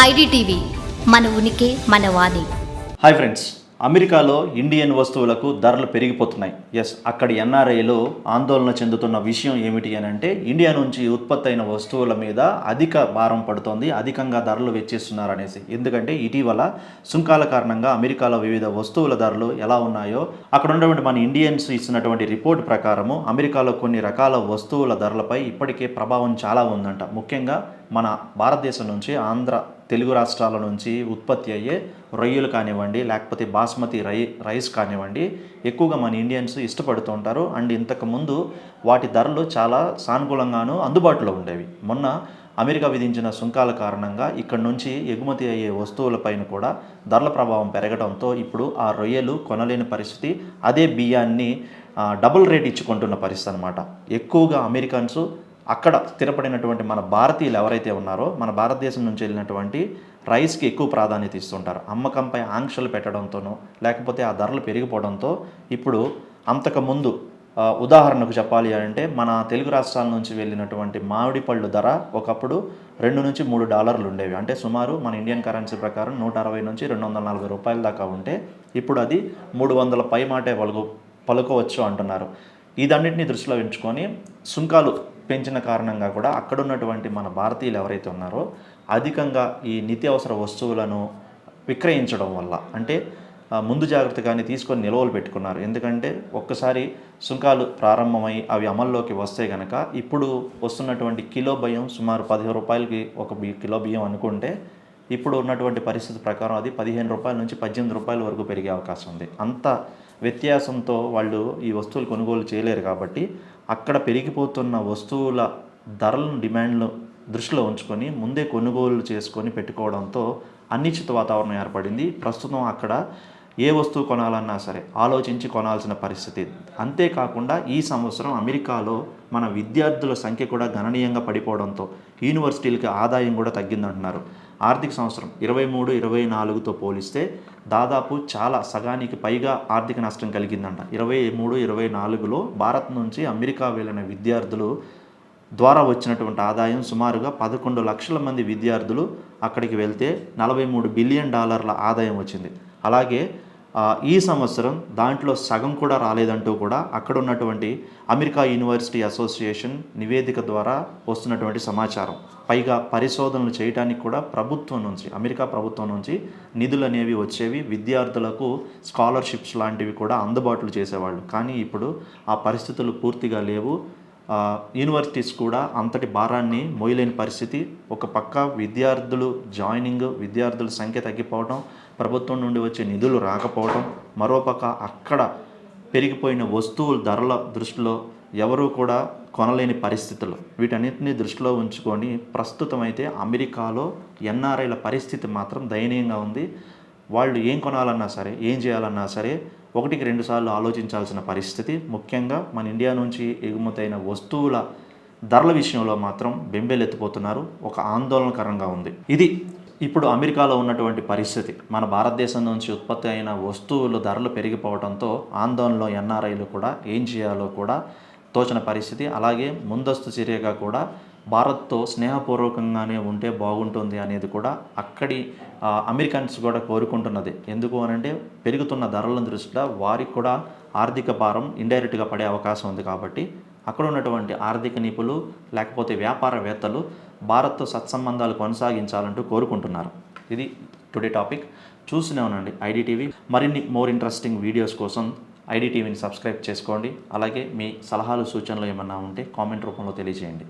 IDTV మన ఉనికి మన వాణి. హాయ్ ఫ్రెండ్స్ అమెరికాలో ఇండియన్ వస్తువులకు ధరలు పెరిగిపోతున్నాయి. ఎస్ అక్కడి ఎన్ఆర్ఐలు ఆందోళన చెందుతున్న విషయం ఏమిటి అని అంటే ఇండియా నుంచి ఉత్పత్తి అయిన వస్తువుల మీద అధిక భారం పడుతోంది అధికంగా ధరలు వెచ్చిస్తున్నారు అనేసి ఎందుకంటే ఇటీవల సుంకాల కారణంగా అమెరికాలో వివిధ వస్తువుల ధరలు ఎలా ఉన్నాయో అక్కడ ఉన్నటువంటి మన ఇండియన్స్ ఇచ్చినటువంటి రిపోర్ట్ ప్రకారము అమెరికాలో కొన్ని రకాల వస్తువుల ధరలపై ఇప్పటికే ప్రభావం చాలా ఉందంట. ముఖ్యంగా మన భారతదేశం నుంచి ఆంధ్ర తెలుగు రాష్ట్రాల నుంచి ఉత్పత్తి అయ్యే రొయ్యలు కానివ్వండి లేకపోతే బాస్మతి రై రైస్ కానివ్వండి ఎక్కువగా మన ఇండియన్స్ ఇష్టపడుతూ ఉంటారు. అండ్ ఇంతకుముందు వాటి ధరలు చాలా సానుకూలంగాను అందుబాటులో ఉండేవి. మొన్న అమెరికా విధించిన సుంకాల కారణంగా ఇక్కడ నుంచి ఎగుమతి అయ్యే వస్తువులపైన కూడా ధరల ప్రభావం పెరగడంతో ఇప్పుడు ఆ రొయ్యలు కొనలేని పరిస్థితి అదే బియ్యాన్ని డబుల్ రేట్ ఇచ్చుకుంటున్న పరిస్థితి అనమాట ఎక్కువగా అమెరికన్స్ అక్కడ స్థిరపడినటువంటి మన భారతీయులు ఎవరైతే ఉన్నారో మన భారతదేశం నుంచి వెళ్ళినటువంటి రైస్కి ఎక్కువ ప్రాధాన్యత ఇస్తుంటారు. అమ్మకంపై ఆంక్షలు పెట్టడంతోనో లేకపోతే ఆ ధరలు పెరిగిపోవడంతో ఇప్పుడు అంతకుముందు ఉదాహరణకు చెప్పాలి అంటే మన తెలుగు రాష్ట్రాల నుంచి వెళ్ళినటువంటి మామిడి పళ్ళు ధర ఒకప్పుడు రెండు నుంచి మూడు డాలర్లు ఉండేవి. అంటే సుమారు మన ఇండియన్ కరెన్సీ ప్రకారం నూట అరవై నుంచి రెండు వందల నలభై రూపాయల దాకా ఉంటే ఇప్పుడు అది మూడు వందల పై మాటే పలుకు పలుకోవచ్చు అంటున్నారు. ఇదన్నిటిని దృష్టిలో ఉంచుకొని సుంకాలు పెంచిన కారణంగా కూడా అక్కడ ఉన్నటువంటి మన భారతీయులు ఎవరైతే ఉన్నారో అధికంగా ఈ నిత్యావసర వస్తువులను విక్రయించడం వల్ల అంటే ముందు జాగ్రత్తగానే తీసుకొని నిల్వలు పెట్టుకున్నారు. ఎందుకంటే ఒక్కసారి సుంకాలు ప్రారంభమై అవి అమల్లోకి వస్తే కనుక ఇప్పుడు వస్తున్నటువంటి కిలో బియ్యం సుమారు పదిహేను రూపాయలకి ఒక బి కిలో బియ్యం అనుకుంటే ఇప్పుడు ఉన్నటువంటి పరిస్థితి ప్రకారం అది పదిహేను రూపాయల నుంచి పద్దెనిమిది రూపాయల వరకు పెరిగే అవకాశం ఉంది. అంత వ్యత్యాసంతో వాళ్ళు ఈ వస్తువులు కొనుగోలు చేయలేరు కాబట్టి అక్కడ పెరిగిపోతున్న వస్తువుల ధరలను డిమాండ్లు దృష్టిలో ఉంచుకొని ముందే కొనుగోలు చేసుకొని పెట్టుకోవడంతో అనిశ్చిత వాతావరణం ఏర్పడింది. ప్రస్తుతం అక్కడ ఏ వస్తువు కొనాలన్నా సరే ఆలోచించి కొనాల్సిన పరిస్థితి. అంతేకాకుండా ఈ సంవత్సరం అమెరికాలో మన విద్యార్థుల సంఖ్య కూడా గణనీయంగా పడిపోవడంతో యూనివర్సిటీలకి ఆదాయం కూడా తగ్గిందంటున్నారు. ఆర్థిక సంవత్సరం ఇరవై మూడు ఇరవై నాలుగుతో పోలిస్తే దాదాపు చాలా సగానికి పైగా ఆర్థిక నష్టం కలిగిందంట. ఇరవై మూడు ఇరవై నాలుగులో భారత్ నుంచి అమెరికా వెళ్ళిన విద్యార్థులు ద్వారా వచ్చినటువంటి ఆదాయం సుమారుగా పదకొండు లక్షల మంది విద్యార్థులు అక్కడికి వెళ్తే నలభై మూడు బిలియన్ డాలర్ల ఆదాయం వచ్చింది. అలాగే ఈ సంవత్సరం దాంట్లో సగం కూడా రాలేదంటూ కూడా అక్కడ ఉన్నటువంటి అమెరికా యూనివర్సిటీ అసోసియేషన్ నివేదిక ద్వారా వస్తున్నటువంటి సమాచారం. పైగా పరిశోధనలు చేయడానికి కూడా ప్రభుత్వం నుంచి అమెరికా ప్రభుత్వం నుంచి నిధులు అనేవి వచ్చేవి విద్యార్థులకు స్కాలర్షిప్స్ లాంటివి కూడా అందుబాటులో చేసేవాళ్ళు. కానీ ఇప్పుడు ఆ పరిస్థితులు పూర్తిగా లేవు. యూనివర్సిటీస్ కూడా అంతటి భారాన్ని మోయలేని పరిస్థితి. ఒక పక్క విద్యార్థులు జాయినింగ్ విద్యార్థుల సంఖ్య తగ్గిపోవడం ప్రభుత్వం నుండి వచ్చే నిధులు రాకపోవడం మరోపక్క అక్కడ పెరిగిపోయిన వస్తువుల ధరల దృష్టిలో ఎవరూ కూడా కొనలేని పరిస్థితులు. వీటన్నిటిని దృష్టిలో ఉంచుకొని ప్రస్తుతం అయితే అమెరికాలో ఎన్ఆర్ఐల పరిస్థితి మాత్రం దయనీయంగా ఉంది. వాళ్ళు ఏం కొనాలన్నా సరే ఏం చేయాలన్నా సరే ఒకటికి రెండు సార్లు ఆలోచించాల్సిన పరిస్థితి. ముఖ్యంగా మన ఇండియా నుంచి ఎగుమతైన వస్తువుల ధరల విషయంలో మాత్రం బెంబేలెత్తిపోతున్నారు. ఒక ఆందోళనకరంగా ఉంది. ఇది ఇప్పుడు అమెరికాలో ఉన్నటువంటి పరిస్థితి. మన భారతదేశం నుంచి ఉత్పత్తి అయిన వస్తువుల ధరలు పెరిగిపోవడంతో ఆందోళనలో ఎన్ఆర్ఐలు కూడా ఏం చేయాలో కూడా తోచిన పరిస్థితి. అలాగే ముందస్తు చర్యగా కూడా భారత్తో స్నేహపూర్వకంగానే ఉంటే బాగుంటుంది అనేది కూడా అక్కడి అమెరికన్స్ కూడా కోరుకుంటున్నది. ఎందుకు అనంటే పెరుగుతున్న ధరల దృష్ట్యా వారికి కూడా ఆర్థిక భారం ఇండైరెక్ట్గా పడే అవకాశం ఉంది కాబట్టి అక్కడ ఉన్నటువంటి ఆర్థిక నిపుణులు లేకపోతే వ్యాపారవేత్తలు భారత్తో సత్సంబంధాలు కొనసాగించాలంటూ కోరుకుంటున్నారు. ఇది టుడే టాపిక్. చూస్తూనే ఉండండి ఐడిటీవీ. మరిన్ని మోర్ ఇంట్రెస్టింగ్ వీడియోస్ కోసం ఐడిటీవీని సబ్స్క్రైబ్ చేసుకోండి. అలాగే మీ సలహాలు సూచనలు ఏమన్నా ఉంటే కామెంట్ రూపంలో తెలియజేయండి.